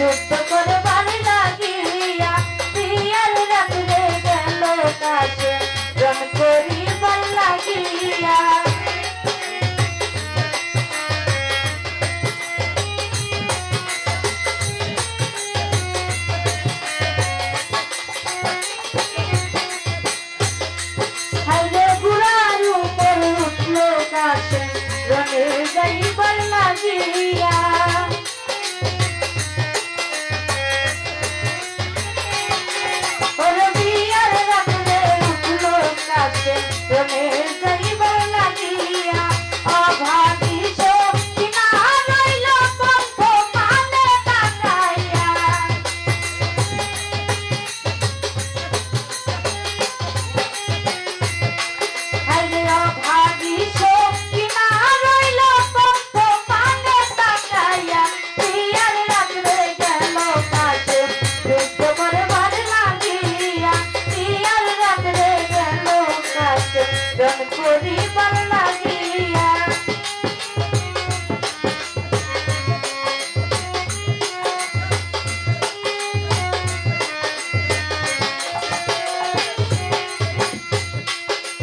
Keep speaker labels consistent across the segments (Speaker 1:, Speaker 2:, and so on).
Speaker 1: Put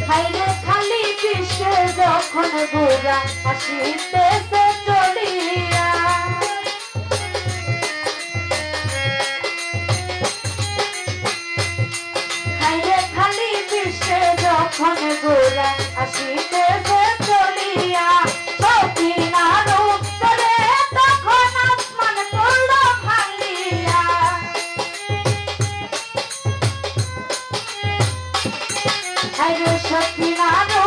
Speaker 1: খাইলে খালি বিশ্বে যখন
Speaker 2: গোরা আসিতেছে যখন গোরা আসিতেছে চলিয়া সখিনারু তরে তখন আসমান পড়ল ভাঙিয়া। হাইরে সখিনারু